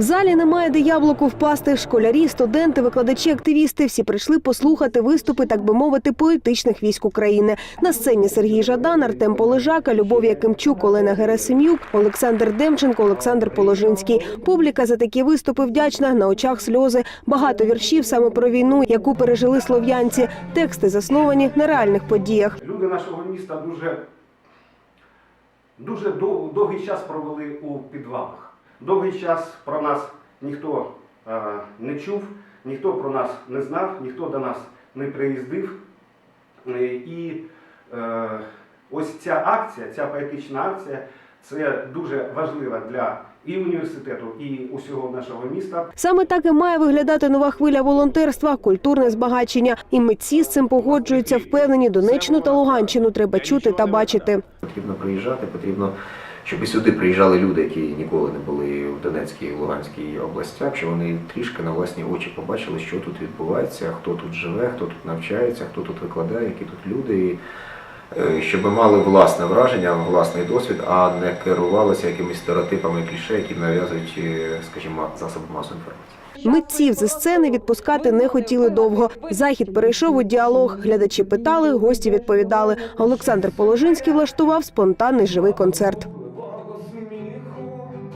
В залі немає де яблуку впасти. Школярі, студенти, викладачі, активісти всі прийшли послухати виступи, так би мовити, поетичних військ України. На сцені Сергій Жадан, Артем Полежака, Любов Якимчук, Олена Герасим'юк, Олександр Демченко, Олександр Положинський. Публіка за такі виступи вдячна. На очах сльози. Багато віршів саме про війну, яку пережили слов'янці. Тексти засновані на реальних подіях. Люди нашого міста дуже, дуже довгий час провели у підвалах. Довгий час про нас ніхто е, не чув, ніхто про нас не знав, ніхто до нас не приїздив. Е, І е, ось ця акція, ця поетична акція, це дуже важлива для і університету, і усього нашого міста. Саме так і має виглядати нова хвиля волонтерства, культурне збагачення. І митці з цим погоджуються. Впевнені, Донеччину та Луганщину треба чути та бачити. Потрібно приїжджати, потрібно, щоб сюди приїжджали люди, які ніколи не були в Донецькій і Луганській областях, щоб вони трішки на власні очі побачили, що тут відбувається, хто тут живе, хто тут навчається, хто тут викладає, які тут люди. І, е, щоб мали власне враження, власний досвід, а не керувалися якимись стереотипами кліше, які нав'язують, е, скажімо, засоби масової інформації. Митців зі сцени відпускати не хотіли довго. Захід перейшов у діалог. Глядачі питали, гості відповідали. Олександр Положинський влаштував спонтанний живий концерт.